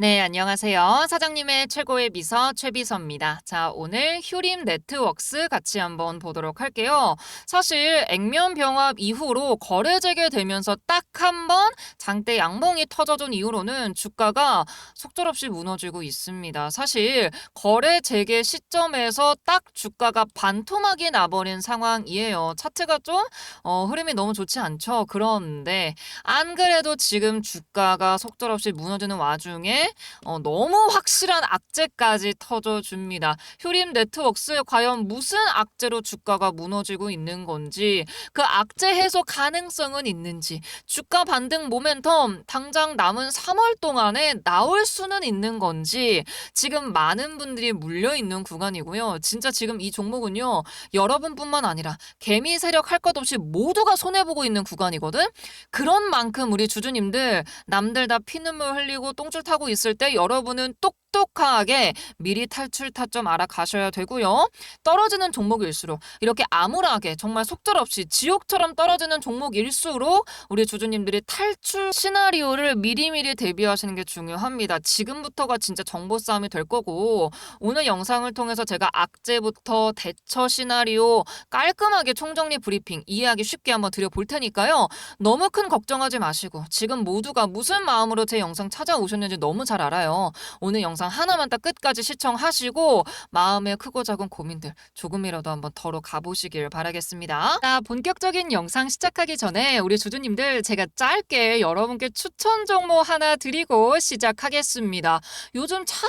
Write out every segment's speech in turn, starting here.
네, 안녕하세요. 사장님의 최고의 비서 최비서입니다. 자, 오늘 휴림 네트웍스 같이 한번 보도록 할게요. 사실 액면 병합 이후로 거래 재개되면서 딱 한 번 장대 양봉이 터져준 이후로는 주가가 속절없이 무너지고 있습니다. 사실 거래 재개 시점에서 딱 주가가 반토막이 나버린 상황이에요. 차트가 좀 어, 흐름이 너무 좋지 않죠. 그런데 안 그래도 지금 주가가 속절없이 무너지는 와중에 어, 너무 확실한 악재까지 터져줍니다. 휴림 네트웍스 과연 무슨 악재로 주가가 무너지고 있는 건지 그 악재 해소 가능성은 있는지 주가 반등 모멘텀 당장 남은 3월 동안에 나올 수는 있는 건지 지금 많은 분들이 물려 있는 구간이고요. 진짜 지금 이 종목은요. 여러분뿐만 아니라 개미 세력 할 것 없이 모두가 손해 보고 있는 구간이거든. 그런 만큼 우리 주주님들 남들 다 피눈물 흘리고 똥줄 타고 있을 때 여러분은 똑 똑하게 미리 탈출 타점 알아가셔야 되고요. 떨어지는 종목일수록 이렇게 암울하게 정말 속절없이 지옥처럼 떨어지는 종목일수록 우리 주주님들이 탈출 시나리오를 미리미리 대비하시는 게 중요합니다. 지금부터가 진짜 정보 싸움이 될 거고 오늘 영상을 통해서 제가 악재부터 대처 시나리오 깔끔하게 총정리 브리핑 이해하기 쉽게 한번 드려볼 테니까요. 너무 큰 걱정하지 마시고 지금 모두가 무슨 마음으로 제 영상 찾아오셨는지 너무 잘 알아요. 오늘 영상 하나만 딱 끝까지 시청하시고 마음의 크고 작은 고민들 조금이라도 한번 덜어 가보시길 바라겠습니다. 자, 본격적인 영상 시작하기 전에 우리 주주님들 제가 짧게 여러분께 추천 종목 하나 드리고 시작하겠습니다. 요즘 참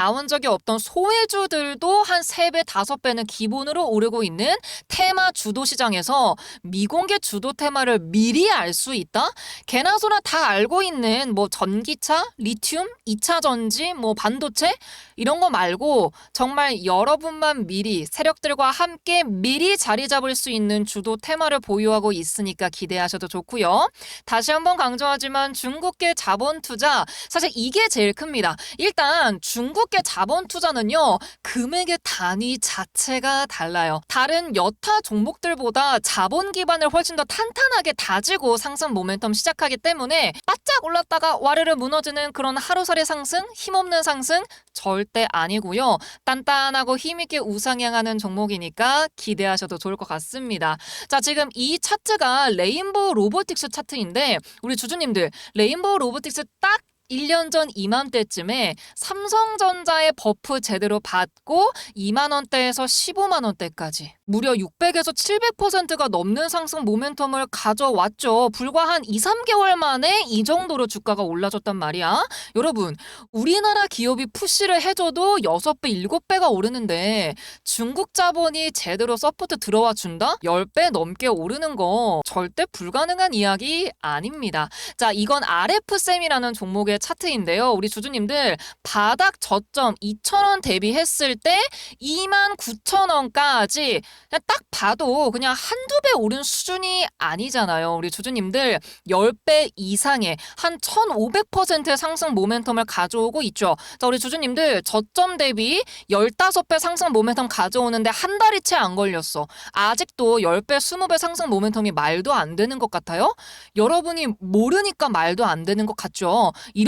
나온 적이 없던 소외주들도 한 3배, 5배는 기본으로 오르고 있는 테마 주도 시장에서 미공개 주도 테마를 미리 알 수 있다? 개나 소나 다 알고 있는 뭐 전기차, 리튬, 2차 전지, 뭐 반도체 이런 거 말고 정말 여러분만 미리 세력들과 함께 미리 자리 잡을 수 있는 주도 테마를 보유하고 있으니까 기대하셔도 좋고요. 다시 한번 강조하지만 중국계 자본 투자 사실 이게 제일 큽니다. 일단 중국 계 자본 투자는요. 금액의 단위 자체가 달라요. 다른 여타 종목들보다 자본 기반을 훨씬 더 탄탄하게 다지고 상승 모멘텀 시작하기 때문에 바짝 올랐다가 와르르 무너지는 그런 하루살이 상승, 힘없는 상승 절대 아니고요. 단단하고 힘있게 우상향하는 종목이니까 기대하셔도 좋을 것 같습니다. 자, 지금 이 차트가 레인보우 로보틱스 차트인데 우리 주주님들 레인보우 로보틱스 딱 1년 전 이맘때쯤에 삼성전자의 버프 제대로 받고 2만 원대에서 15만 원대까지 무려 600에서 700%가 넘는 상승 모멘텀을 가져왔죠. 불과 한 2, 3개월 만에 이 정도로 주가가 올라졌단 말이야. 여러분, 우리나라 기업이 푸시를 해줘도 6배, 7배가 오르는데 중국 자본이 제대로 서포트 들어와 준다? 10배 넘게 오르는 거 절대 불가능한 이야기 아닙니다. 자, 이건 RF쌤이라는 종목의 차트인데요. 우리 주주님들 바닥 저점 2,000원 대비했을 때 29,000원까지 그냥 딱 봐도 그냥 한두 배 오른 수준이 아니잖아요. 우리 주주님들 10배 이상의 한 1,500%의 상승 모멘텀을 가져오고 있죠. 자, 우리 주주님들 저점 대비 15배 상승 모멘텀 가져오는데 한 달이 채 안 걸렸어. 아직도 10배, 20배 상승 모멘텀이 말도 안 되는 것 같아요? 여러분이 모르니까 말도 안 되는 것 같죠? 이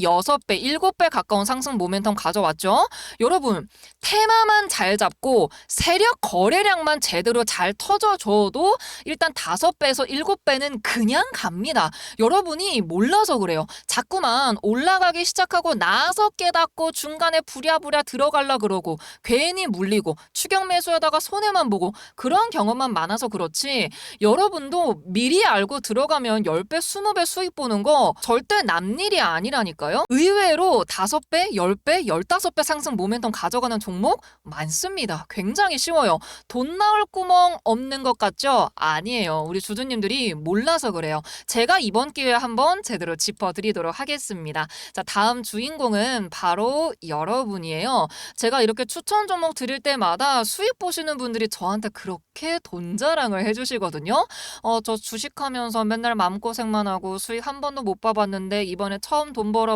6배, 7배 가까운 상승 모멘텀 가져왔죠. 여러분, 테마만 잘 잡고 세력 거래량만 제대로 잘 터져줘도 일단 5배에서 7배는 그냥 갑니다. 여러분이 몰라서 그래요. 자꾸만 올라가기 시작하고 나서 깨닫고 중간에 부랴부랴 들어갈라 그러고 괜히 물리고 추격 매수하다가 손해만 보고 그런 경험만 많아서 그렇지 여러분도 미리 알고 들어가면 10배, 20배 수익 보는 거 절대 남일이 아니라니 까요. 의외로 5배, 10배, 15배 상승 모멘텀 가져가는 종목 많습니다. 굉장히 쉬워요. 돈 나올 구멍 없는 것 같죠? 아니에요. 우리 주주님들이 몰라서 그래요. 제가 이번 기회에 한번 제대로 짚어드리도록 하겠습니다. 자, 다음 주인공은 바로 여러분이에요. 제가 이렇게 추천 종목 드릴 때마다 수익 보시는 분들이 저한테 그렇게 돈 자랑을 해주시거든요. 어, 저 주식하면서 맨날 마음고생만 하고 수익 한 번도 못 봐봤는데 이번에 처음 돈 벌어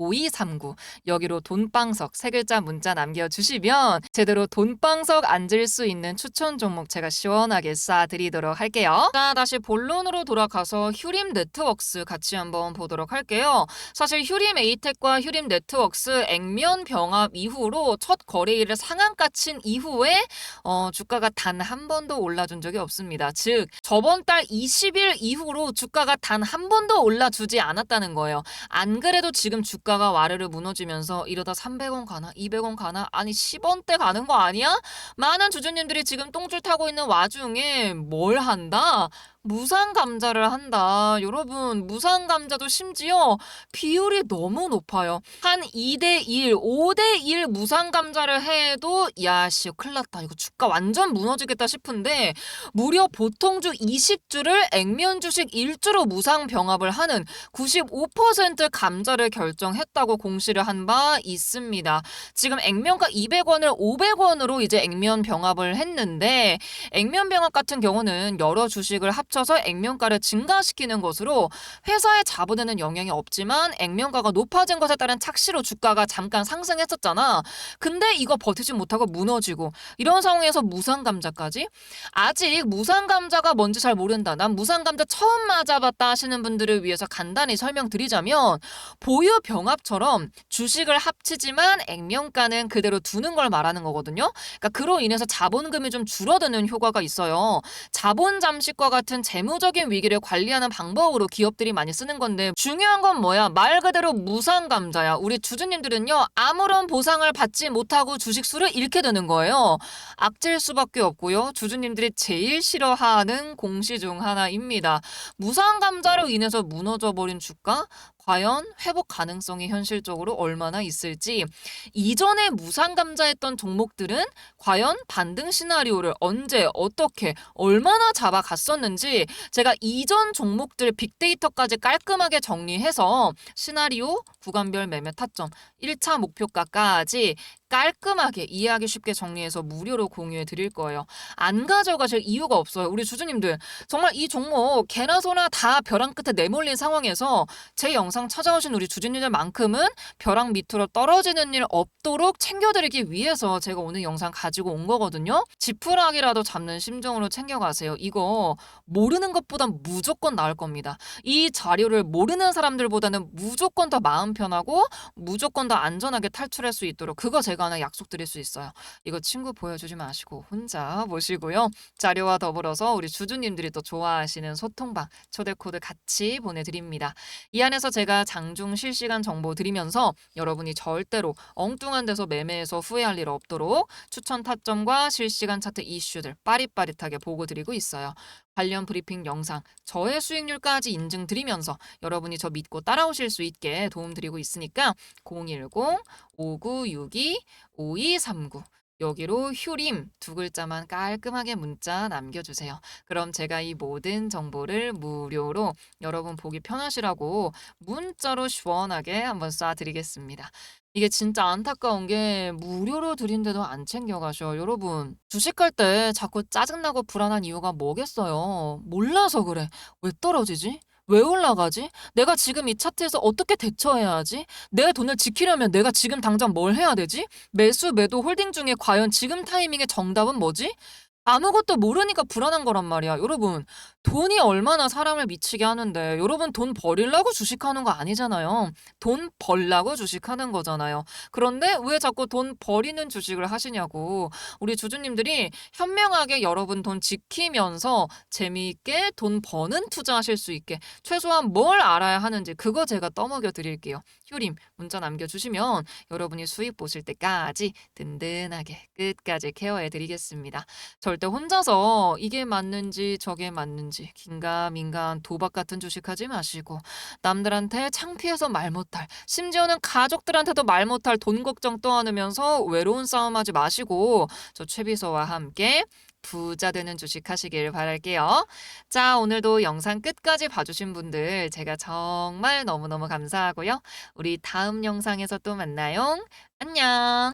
5239 여기로 돈방석 세 글자 문자 남겨주시면 제대로 돈방석 앉을 수 있는 추천 종목 제가 시원하게 쏴드리도록 할게요. 자 다시 본론으로 돌아가서 휴림 네트웍스 같이 한번 보도록 할게요. 사실 휴림 에이텍과 휴림 네트웍스 액면 병합 이후로 첫 거래일을 상한가 친 이후에 어, 주가가 단 한 번도 올라준 적이 없습니다. 즉 저번 달 20일 이후로 주가가 단 한 번도 올라주지 않았다는 거예요. 안 그래도 지금 주가 가 와르르 무너지면서 이러다 300원 가나 200원 가나 아니 10원대 가는 거 아니야? 많은 주주님들이 지금 똥줄 타고 있는 와중에 뭘 한다? 무상 감자를 한다. 여러분, 무상 감자도 심지어 비율이 너무 높아요. 한 2대 1, 5대 1 무상 감자를 해도 야, 씨, 큰일 났다. 이거 주가 완전 무너지겠다 싶은데 무려 보통주 20주를 액면 주식 1주로 무상 병합을 하는 95% 감자를 결정했다고 공시를 한 바 있습니다. 지금 액면가 200원을 500원으로 이제 액면 병합을 했는데 액면 병합 같은 경우는 여러 주식을 합 쳐서 액면가를 증가시키는 것으로 회사에 자본에는 영향이 없지만 액면가가 높아진 것에 따른 착시로 주가가 잠깐 상승했었잖아. 근데 이거 버티지 못하고 무너지고 이런 상황에서 무상 감자까지 아직 무상 감자가 뭔지 잘 모른다. 난 무상 감자 처음 맞아봤다 하시는 분들을 위해서 간단히 설명드리자면 보유 병합처럼 주식을 합치지만 액면가는 그대로 두는 걸 말하는 거거든요. 그러니까 그로 인해서 자본금이 좀 줄어드는 효과가 있어요. 자본 잠식과 같은 재무적인 위기를 관리하는 방법으로 기업들이 많이 쓰는 건데 중요한 건 뭐야? 말 그대로 무상 감자야. 우리 주주님들은요. 아무런 보상을 받지 못하고 주식 수를 잃게 되는 거예요. 악질 수밖에 없고요. 주주님들이 제일 싫어하는 공시 중 하나입니다. 무상 감자로 인해서 무너져 버린 주가 과연 회복 가능성이 현실적으로 얼마나 있을지. 이전에 무상 감자했던 종목들은 과연 반등 시나리오를 언제 어떻게 얼마나 잡아갔었는지 제가 이전 종목들 빅데이터까지 깔끔하게 정리해서 시나리오 구간별 매매 타점 1차 목표가까지 깔끔하게 이해하기 쉽게 정리해서 무료로 공유해 드릴 거예요. 안 가져가실 이유가 없어요. 우리 주주님들 정말 이 종목 개나 소나 다 벼랑 끝에 내몰린 상황에서 제 영상 찾아오신 우리 주주님들만큼은 벼랑 밑으로 떨어지는 일 없도록 챙겨드리기 위해서 제가 오늘 영상 가지고 온 거거든요. 지푸라기라도 잡는 심정으로 챙겨가세요. 이거 모르는 것보단 무조건 나을 겁니다. 이 자료를 모르는 사람들보다는 무조건 더 마음 편하고 무조건 더 안전하게 탈출할 수 있도록 그거 제가 하나 약속드릴 수 있어요. 이거 친구 보여주지 마시고 혼자 보시고요. 자료와 더불어서 우리 주주님들이 또 좋아하시는 소통방 초대 코드 같이 보내드립니다. 이 안에서 제가 장중 실시간 정보 드리면서 여러분이 절대로 엉뚱한 데서 매매해서 후회할 일 없도록 추천 타점과 실시간 차트 이슈들 빠릿빠릿하게 보고 드리고 있어요. 관련 브리핑 영상, 저의 수익률까지 인증드리면서 여러분이 저 믿고 따라오실 수 있게 도움드리고 있으니까 010-5962-5239 여기로 휴림 두 글자만 깔끔하게 문자 남겨주세요. 그럼 제가 이 모든 정보를 무료로 여러분 보기 편하시라고 문자로 시원하게 한번 쏴드리겠습니다. 이게 진짜 안타까운 게 무료로 드린데도 안 챙겨가셔. 여러분, 주식할 때 자꾸 짜증나고 불안한 이유가 뭐겠어요? 몰라서 그래. 왜 떨어지지? 왜 올라가지? 내가 지금 이 차트에서 어떻게 대처해야 하지? 내 돈을 지키려면 내가 지금 당장 뭘 해야 되지? 매수, 매도, 홀딩 중에 과연 지금 타이밍의 정답은 뭐지? 아무것도 모르니까 불안한 거란 말이야. 여러분, 돈이 얼마나 사람을 미치게 하는데, 여러분 돈 버리려고 주식하는 거 아니잖아요. 돈 벌라고 주식하는 거잖아요. 그런데 왜 자꾸 돈 버리는 주식을 하시냐고. 우리 주주님들이 현명하게 여러분 돈 지키면서 재미있게 돈 버는 투자하실 수 있게 최소한 뭘 알아야 하는지 그거 제가 떠먹여 드릴게요. 휴림 문자 남겨주시면 여러분이 수익 보실 때까지 든든하게 끝까지 케어해 드리겠습니다. 절대 혼자서 이게 맞는지 저게 맞는 지 긴가민가한 도박 같은 주식 하지 마시고 남들한테 창피해서 말 못할 심지어는 가족들한테도 말 못할 돈 걱정 떠안으면서 외로운 싸움 하지 마시고 저 최비서와 함께 부자 되는 주식 하시길 바랄게요. 자, 오늘도 영상 끝까지 봐주신 분들 제가 정말 너무너무 감사하고요. 우리 다음 영상에서 또 만나요. 안녕.